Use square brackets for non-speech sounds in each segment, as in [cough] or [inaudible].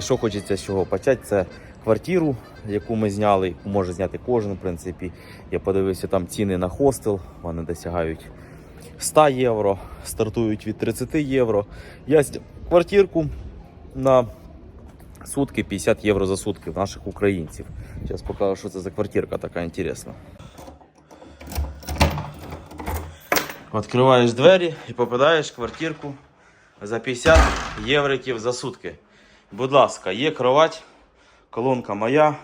І що хочеться з чого почати, це квартиру, яку ми зняли, яку може зняти кожен, в принципі. Я подивився там ціни на хостел, вони досягають 100 євро, стартують від 30 євро. Я зняв квартирку на сутки 50 євро за сутки в наших українців. Зараз покажу, що це за квартирка така інтересна. Відкриваєш двері і попадаєш в квартирку за 50 євриків за сутки. Будь ласка, є кровать, колонка моя.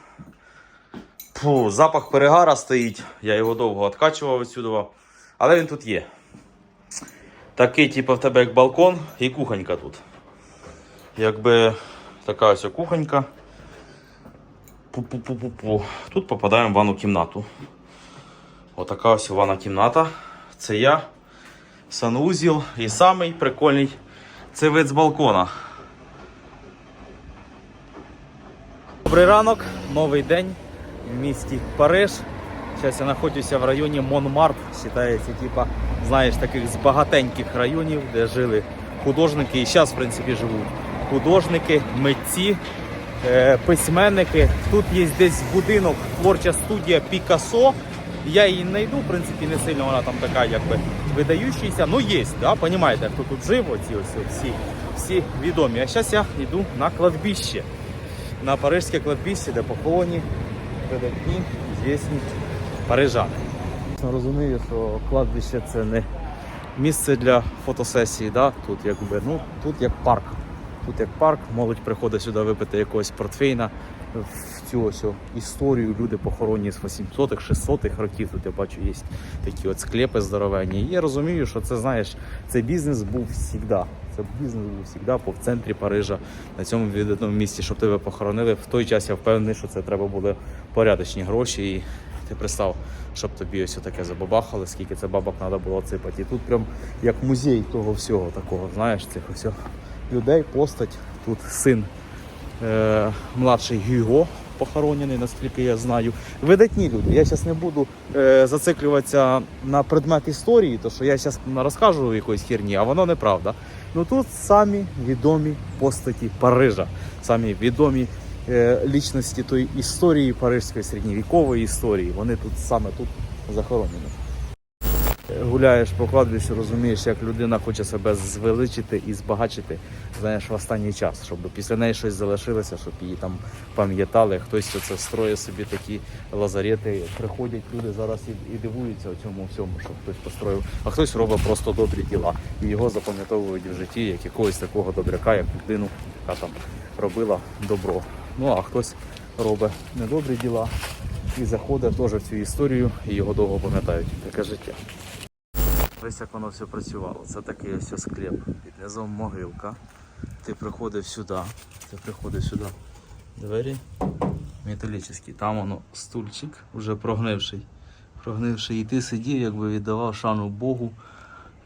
Фу, запах перегара стоїть. Я його довго відкачував відсюди. Але він тут є. Такий, типу, в тебе як балкон і кухонька тут. Якби така ось кухонька. Пу-пу-пу-пу-пу. Тут попадаємо в ванну кімнату. Отака ось ванна кімната. Це я, санузел і самий прикольний це вид з балкона. Добрий ранок, новий день в місті Париж. Зараз я знаходжуся в районі Монмарт. Вважається, типа, знаєш, таких з багатеньких районів, де жили художники. І зараз, в принципі, живуть художники, митці, е, письменники. Тут є десь будинок, творча студія Пікассо. Я її знайду, в принципі, не сильно вона там така, якби видаючася. Ну, є, да, розумієте, хто тут жив, оці ось всі, всі відомі. А зараз я йду на кладбище на парижське кладбище, де поховані видатні, звісні парижани. Розумію, що кладбище це не місце для фотосесії, да? тут якби, ну, тут як парк. Тут як парк, молодь приходить сюди випити якогось портфейна. В цю ось історію люди похоронені з 800-х, 600-х років. Тут я бачу, є такі от склепи здоровенні. І я розумію, що це знаєш, цей бізнес був завжди. Це бізнес був завжди в центрі Парижа, на цьому відданому місці, щоб тебе похоронили. В той час я впевнений, що це треба були порядочні гроші. І ти пристав, щоб тобі ось таке забабахали, скільки це бабок треба було ципати. І тут прям як музей того всього такого, знаєш, цих ось людей, постать. Тут син е, младший Гюго похоронений, наскільки я знаю. Видатні люди. Я зараз не буду е, зациклюватися на предмет історії, то що я зараз розкажу якоїсь херні, а воно неправда. Ну тут самі відомі постаті Парижа, самі відомі е, лічності тої історії парижської середньовікової історії. Вони тут саме тут захоронені. Гуляєш по кладбищу, розумієш, як людина хоче себе звеличити і збагачити знаєш, в останній час, щоб після неї щось залишилося, щоб її там пам'ятали. Хтось це строє собі такі лазарети. Приходять люди зараз і, і дивуються цьому всьому, що хтось построїв, а хтось робить просто добрі діла. І його запам'ятовують в житті як якогось такого добряка, як людину, яка там робила добро. Ну а хтось робить недобрі діла і заходить теж в цю історію і його довго пам'ятають. Таке життя. Ось як воно все працювало. Це такий ось склеп. Під низом могилка. Ти приходив сюди. Ти приходив сюди. Двері металічні. Там воно стульчик, вже прогнивший. Прогнивший. І ти сидів, якби віддавав шану Богу,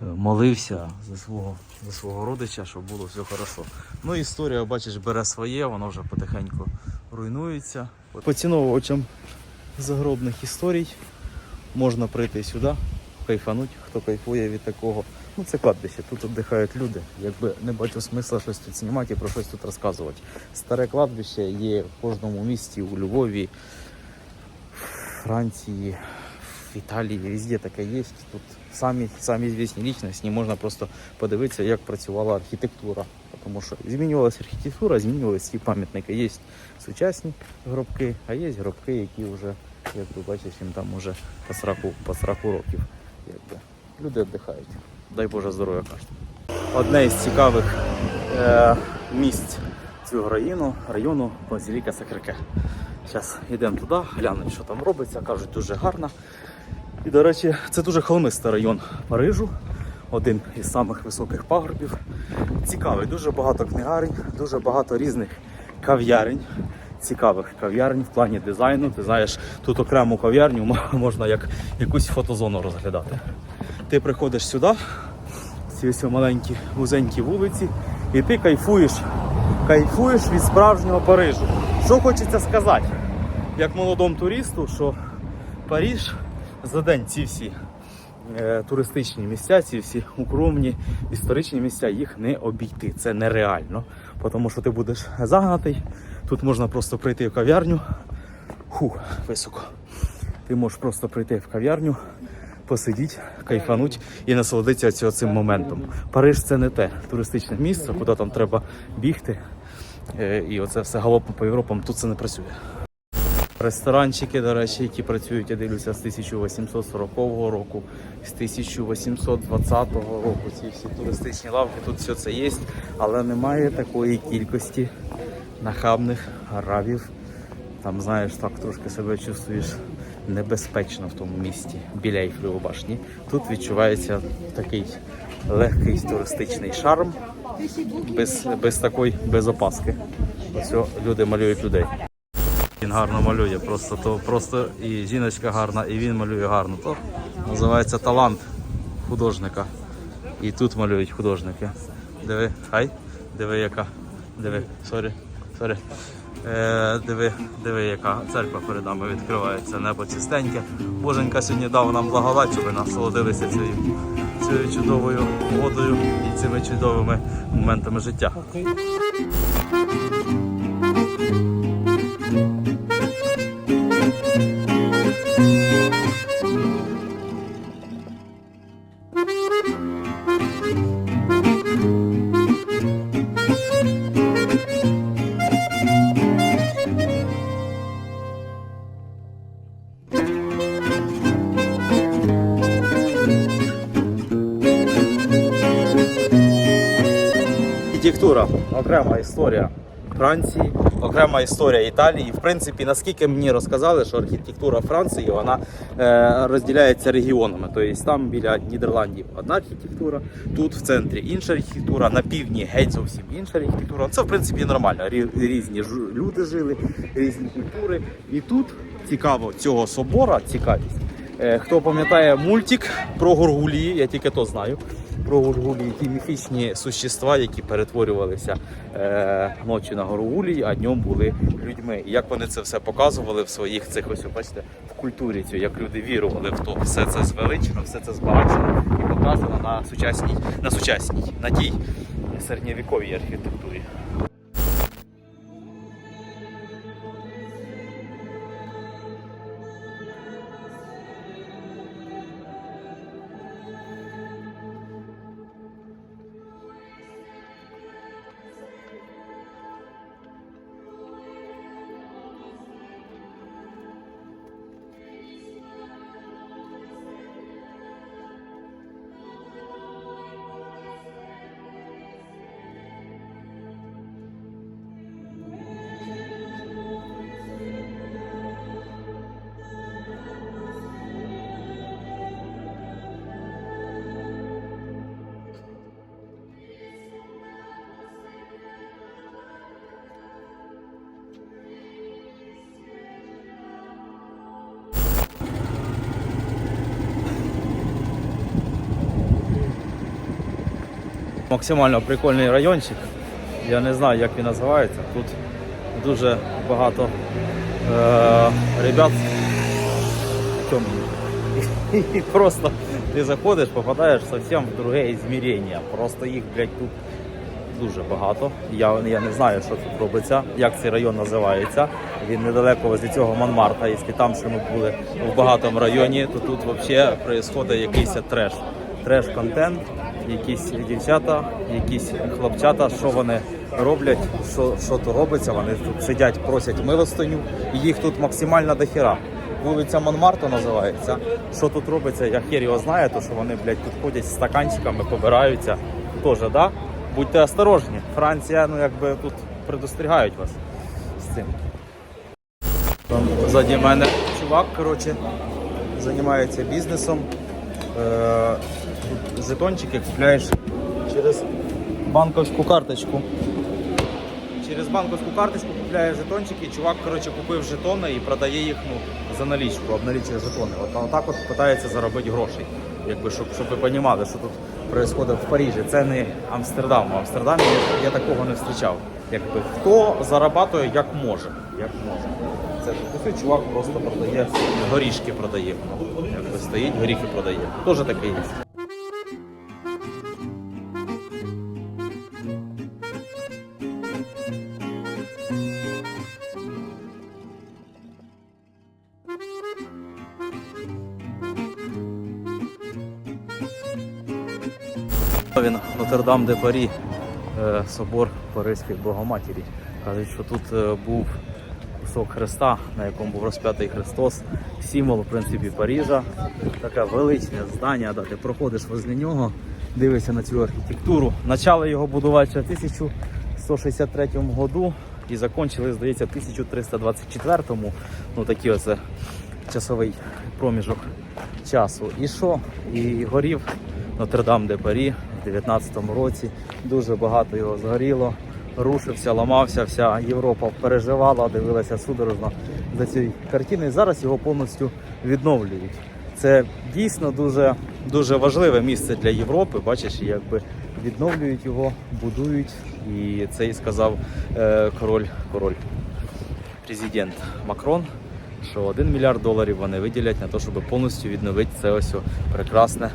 е, молився за свого, за свого родича, щоб було все хорошо. Ну історія, бачиш, бере своє, воно вже потихеньку руйнується. Поціновувачам загробних історій можна прийти сюди, кайфануть, хто кайфує від такого. Ну це кладбище, тут віддихають люди. Якби не бачу смисла щось тут знімати і про щось тут розказувати. Старе кладбище є в кожному місті, у Львові, Франції, в Італії, везде таке є. Тут самі, самі звісні лічності, можна просто подивитися, як працювала архітектура. Тому що змінювалася архітектура, змінювалися ці пам'ятники. Є сучасні гробки, а є гробки, які вже, як ви бачите, їм там уже по 40, по 40 років. Якби. Люди віддихають. Дай Боже здоров'я кожному. Одне із цікавих е, місць цього району, району Базіліка Сакрике. Зараз йдемо туди, глянемо, що там робиться. Кажуть, дуже гарно. І, до речі, це дуже холмистий район Парижу, один із самих високих пагорбів. Цікавий, дуже багато книгарень, дуже багато різних кав'ярень. Цікавих кав'ярень в плані дизайну. Ти знаєш, тут окрему кав'ярню [laughs] можна як якусь фотозону розглядати. Ти приходиш сюди, ці ось маленькі вузенькі вулиці, і ти кайфуєш, кайфуєш від справжнього Парижу. Що хочеться сказати, як молодому туристу, що Париж за день ці всі е, туристичні місця, ці всі укромні історичні місця, їх не обійти. Це нереально. Тому що ти будеш загнатий. Тут можна просто прийти в кав'ярню. Ху, високо. Ти можеш просто прийти в кав'ярню, посидіти, кайфанути і насолодитися цим моментом. Париж це не те туристичне місце, куди там треба бігти. Е, І оце все галопом по Європам. Тут це не працює. Ресторанчики, до речі, які працюють, я дивлюся, з 1840 року, з 1820 року. Ці всі туристичні лавки, тут все це є, але немає такої кількості нахабних арабів. Там, знаєш, так трошки себе чувствуєш небезпечно в тому місті біля Ейфелевої башні. Тут відчувається такий легкий туристичний шарм, без, без такої без опаски. Ось люди малюють людей. Він гарно малює, просто то просто і жіночка гарна, і він малює гарно. То називається талант художника. І тут малюють художники. Диви, хай, диви яка. Диви, сорі, сорі. Е, диви, диви, яка церква перед нами відкривається, небо чистеньке. Боженька сьогодні дав нам благодать, щоб ми насолодилися цією, цією чудовою водою і цими чудовими моментами життя. Архітектура окрема історія Франції, окрема історія Італії. В принципі, наскільки мені розказали, що архітектура Франції вона е, розділяється регіонами. Тобто там біля Нідерландів одна архітектура, тут в центрі інша архітектура, на півдні геть зовсім інша архітектура. Це в принципі нормально. Різні люди жили, різні культури. І тут цікаво цього собора, цікавість. Е, Хто пам'ятає мультик про Горгулії, я тільки то знаю. Про Горгулі, ті міфічні существа, які перетворювалися е, ночі на Горгулі, а днем були людьми. І як вони це все показували в своїх цих ось, бачите, в культурі цю, як люди вірували в то, все це звеличено, все це збагачено і показано на сучасній, на сучасній, на тій середньовіковій архітектурі. Максимально прикольний райончик. Я не знаю, як він називається. Тут дуже багато е- ребят. [laughs] І просто ти заходиш, попадаєш зовсім в друге ізмірення. Просто їх, блядь, тут дуже багато. Я, я не знаю, що тут робиться, як цей район називається. Він недалеко від цього Монмарта. Якщо там ще ми були в багатому районі, то тут взагалі відбувається якийсь треш. Треш-контент, якісь дівчата, якісь хлопчата, що вони роблять, що, що тут робиться. Вони тут сидять, просять милостиню, і їх тут максимально дохіра. Вулиця Монмарта називається. Що тут робиться, я хер його знаю, то що вони, блядь, тут ходять з стаканчиками, побираються. Тоже, да? Будьте осторожні. Франція, ну якби тут предостерігають вас з цим. Там ззаді мене чувак, коротше, займається бізнесом. Е, тут жетончики купляєш через банковську карточку. Через банковську карточку купляє жетончики, і чувак коротше, купив жетони і продає їх ну, за налічку, обналічує жетони. От отак от питається заробити грошей. Якби, щоб, щоб ви розуміли, що тут відбувається в Парижі. Це не Амстердам. В Амстердамі я, я такого не зустрічав. Якби хто зарабатує як може. Як може. Це ось чувак просто продає горішки продає. Якби стоїть, горіхи продає. Теж таке є. Нотр-Дам де Парі, е, собор Паризької Богоматері. Кажуть, що тут е, був кусок Христа, на якому був розп'ятий Христос, символ в принципі Парижа. Таке величне здання, да, ти проходиш возле нього, дивишся на цю архітектуру. Почали його будувати ще в 1163 году і закінчили, здається, в 1324-му. Ну такий оце часовий проміжок часу. І що? І горів Нотр-Дам де Парі в 19-му році. Дуже багато його згоріло, рушився, ламався, вся Європа переживала, дивилася судорожно за цією картиною. Зараз його повністю відновлюють. Це дійсно дуже, дуже важливе місце для Європи. Бачиш, якби відновлюють його, будують. І це і сказав е, король, король, президент Макрон що 1 мільярд доларів вони виділять на те, щоб повністю відновити це ось прекрасне,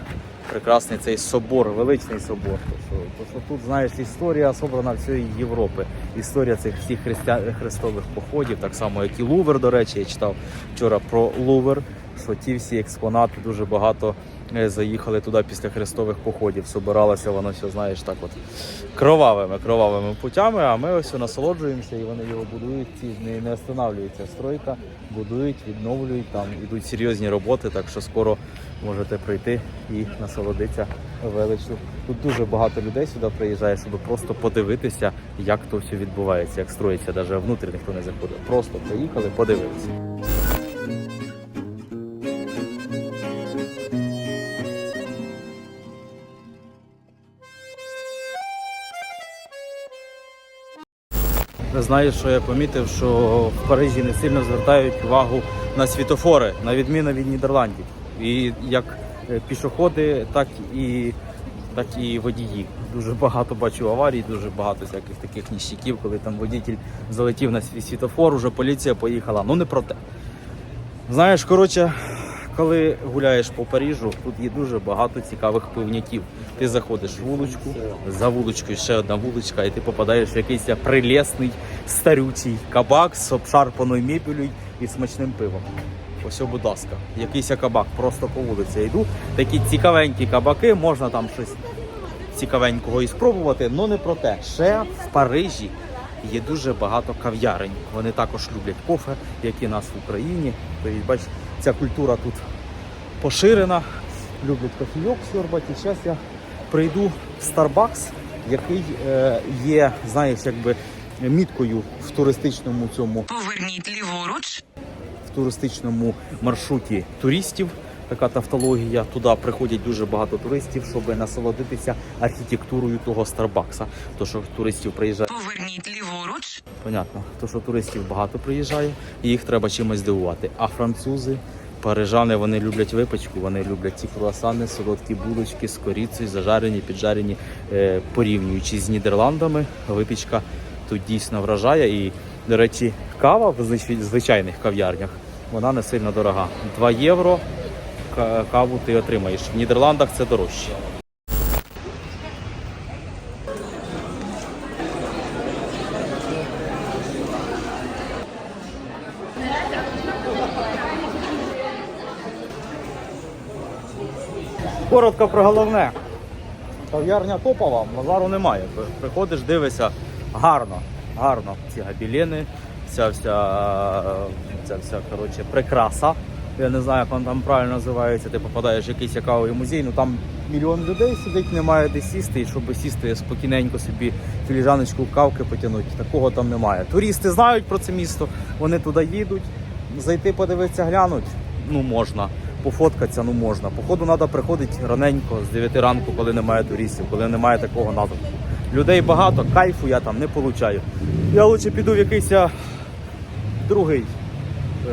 прекрасний цей собор, величний собор. То що, що тут, знаєш, історія собрана всієї Європи. Історія цих всіх христя... хрестових походів, так само, як і Лувр, до речі, я читав вчора про Лувр, що ті всі експонати дуже багато е, заїхали туди після хрестових походів. Собиралося воно все, знаєш, так от кровавими, кровавими путями, а ми ось насолоджуємося і вони його будують, ці не, не останавлюється стройка, будують, відновлюють, там ідуть серйозні роботи, так що скоро можете прийти і насолодитися величчю. Тут дуже багато людей сюди приїжджає, щоб просто подивитися, як то все відбувається, як строїться, навіть внутрі ніхто не заходить. Просто приїхали, подивилися. Ви знаєте, що я помітив, що в Парижі не сильно звертають увагу на світофори, на відміну від Нідерландів. І як е, пішоходи, так і, так і водії. Дуже багато бачу аварій, дуже багато всяких таких ніщиків, коли там водитель залетів на свій світофор, уже поліція поїхала. Ну не про те. Знаєш, коротше, коли гуляєш по Парижу, тут є дуже багато цікавих пивняків. Ти заходиш в вуличку, за вуличкою ще одна вуличка, і ти попадаєш в якийсь прелесний старючий кабак з обшарпаною мебелью і смачним пивом. Ось, будь ласка, якийсь я кабак, просто по вулиці йду. Такі цікавенькі кабаки, можна там щось цікавенького і спробувати, але не про те. Ще в Парижі є дуже багато кав'ярень. Вони також люблять кофе, як і нас в Україні. Тобто, бач, ця культура тут поширена. Люблять кофійок сьорбати. І зараз я прийду в Starbucks, який е, є, знаєш, якби міткою в туристичному цьому Поверніть ліворуч. Туристичному маршруті туристів. Така тавтологія. Туди приходять дуже багато туристів, щоб насолодитися архітектурою того Старбакса. То що туристів приїжджає, Поверніть ліворуч. понятно, то що туристів багато приїжджає, і їх треба чимось здивувати. А французи, парижани, вони люблять випічку, вони люблять ці круасани, солодкі булочки з корицею, зажарені, піджарені, е, порівнюючи з Нідерландами. Випічка тут дійсно вражає. І, до речі, кава в звич- звичайних кав'ярнях вона не сильно дорога. 2 євро каву ти отримаєш. В Нідерландах це дорожче. Коротко про головне. Кав'ярня топова, базару немає. Приходиш, дивишся, гарно, гарно. Ці габілени, ця вся, ця вся коротше, прикраса. Я не знаю, як вона там правильно називається. Ти попадаєш в якийсь кавовий музей, ну там мільйон людей сидить, немає де сісти, і щоб сісти спокійненько собі філіжаночку кавки потягнути. Такого там немає. Туристи знають про це місто, вони туди їдуть. Зайти подивитися, глянуть, ну можна. Пофоткатися, ну можна. Походу треба приходити раненько з 9 ранку, коли немає туристів, коли немає такого натовпу. Людей багато, кайфу я там не получаю. Я лучше піду в якийсь а, другий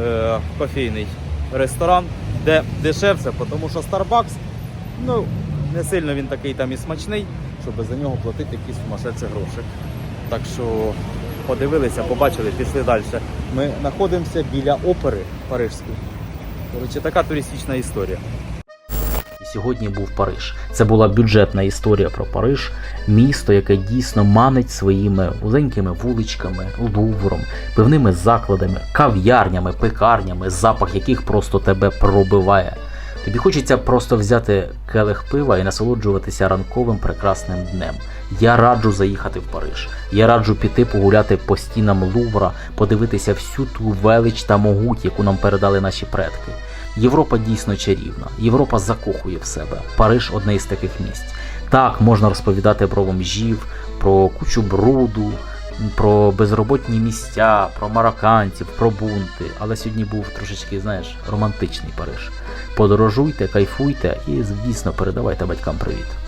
е, кофейний ресторан, де дешевше, тому що Starbucks, ну, не сильно він такий там і смачний, щоб за нього платити якісь сумасшедші гроші. Так що подивилися, побачили, пішли далі. Ми знаходимося біля опери Парижської. Коротше, така туристична історія. Сьогодні був Париж. Це була бюджетна історія про Париж, місто, яке дійсно манить своїми вузенькими вуличками, лувром, пивними закладами, кав'ярнями, пекарнями, запах яких просто тебе пробиває. Тобі хочеться просто взяти келих пива і насолоджуватися ранковим прекрасним днем. Я раджу заїхати в Париж. Я раджу піти погуляти по стінам Лувра, подивитися всю ту велич та могуть, яку нам передали наші предки. Європа дійсно чарівна. Європа закохує в себе. Париж одне із таких місць. Так, можна розповідати про бомжів, про кучу бруду, про безроботні місця, про марокканців, про бунти. Але сьогодні був трошечки, знаєш, романтичний Париж. Подорожуйте, кайфуйте і, звісно, передавайте батькам привіт.